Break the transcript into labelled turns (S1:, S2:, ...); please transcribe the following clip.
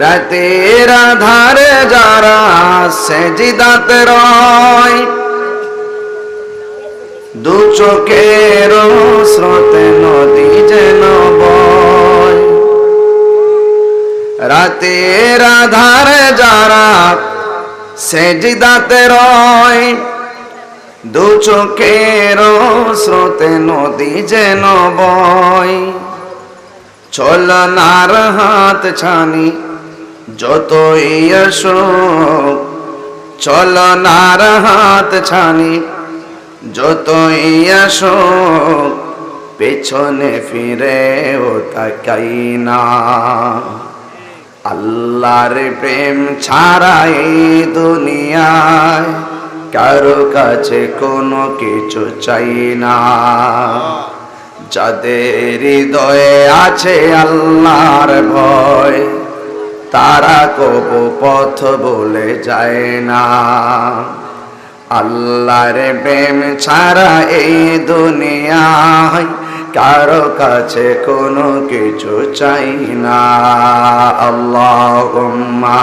S1: রাতের আধারে যারা সেজিদাতে রয়, দু চোখের স্রোতে নদী যেন বয়। রাতের আধারে যারা সেজিদাতে রয়, দু চোখের স্রোতে নদী যেন বয়। চলনার হাত ছানি যতই অসুখ চলনার হাত ছানি। যতই অসুখ পেছনে ফিরে ও তাকাই না। আল্লাহর প্রেম ছাড়া এই দুনিয়ায় কারও কাছে কোনো কিছু চাই না। যাদের হৃদয়ে আছে আল্লাহর ভয় তারা কবু পথ বলে যায় না। আল্লাহর প্রেম ছাড়া এই দুনিয়ায় কারও কাছে কোনো কিছু চাই না। আল্লাহ